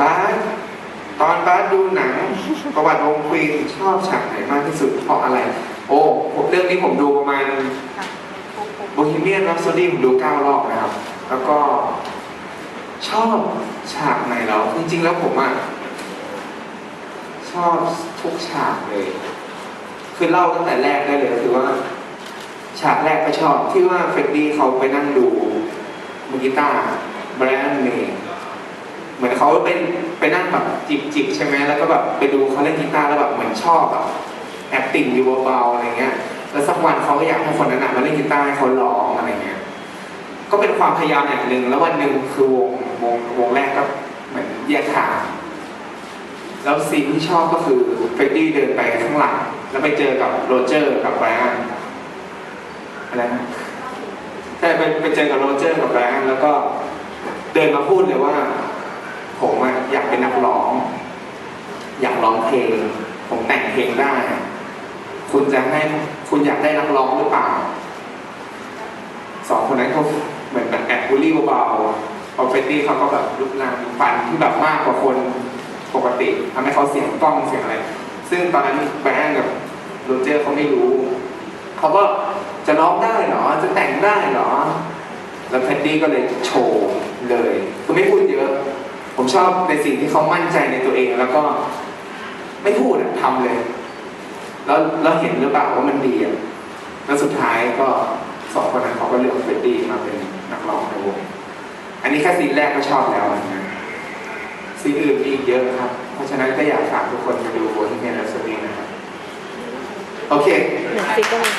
บาสตอนบาสดูหนัง ประวัติวงควีนชอบฉากไหนมากที่สุดเพราะอะไร โอ้ผมเรื่องนี้ผมดูประมาณโบฮีเมียน r ั p โซดีผมดูเก้ารอบนะครับ แล้วก็ชอบฉากไหนแล้วจริง ๆ แล้วผมอะชอบทุกฉากเลย คือเล่าตั้งแต่แรกได้เลยก็คือว่า ฉากแรกก็ชอบที่ว่าเฟรดดี้เขาไปนั่งดูมือกีตาร์แบรนด์เมย์ เหมือนเขาเป็นไปนั่งแบบจิบจิบใช่ไหมแล้วก็แบบไปดูเขาเล่นกีตาร์แล้วแบบเหมือนชอบแบบแอบติ่งอยู่เบาๆอะไรเงี้ย แล้วสักวันเขาก็อยากให้คนนั้นนะมาเล่นกีตาร์ให้เขาร้องอะไรเงี้ย ก็เป็นความพยายามอย่างหนึ่งแล้ววันหนึ่งคือวงวงวงแรกก็เหมือนแยกทางแล้วซีนที่ชอบก็คือเฟรดดี้เดินไปข้างหลัง แล้วไปเจอกับโรเจอร์กับไบรนอะไรนะใช่ไปไปเจอกับโรเจอร์กับไบรนแล้วก็เดินมาพูดเลยว่า ผมอะอยากเป็นนักร้อง อยาก ร้องเพลง ผมแต่งเพลงได้ คุณจะให้คุณอยากได้นักร้องหรือเปล่า สองคนนั้นเขาเหมือนแบบแอบบูลลี่เบาๆพอเฟรดดี้เขาก็แบบลุกลามฟันที่แบบมากกว่าคนปกติทำให้เขาเสียงกล้องเสียงอะไร ซึ่งตอนนั้นแบรนด์กับโรเจอร์เขาไม่รู้ เขาก็จะร้องได้เหรอ จะแต่งได้เหรอ แล้วเฟรดดี้ก็เลยโชว์เลยคือไม่พูดเยอะ ผมชอบในสิ่งที่เขามั่นใจในตัวเอง แล้วก็ ไม่พูดอะทำเลย แล้วแล้วเห็นหรือเปล่าว่ามันดีอะแล้วสุดท้ายก็สองคนนั้นเขาก็เลือกเฟรดดี้มาเป็นนักร้องในวงอันนี้แค่ซีนแรกก็ชอบแล้วนะซีนอื่นมีอีกเยอะครับ เพราะฉะนั้นก็อยากฝากทุกคนมาดูโบฮีเมียนแรปโซดีนะครับ โอเคหนึ่งซิกก็มี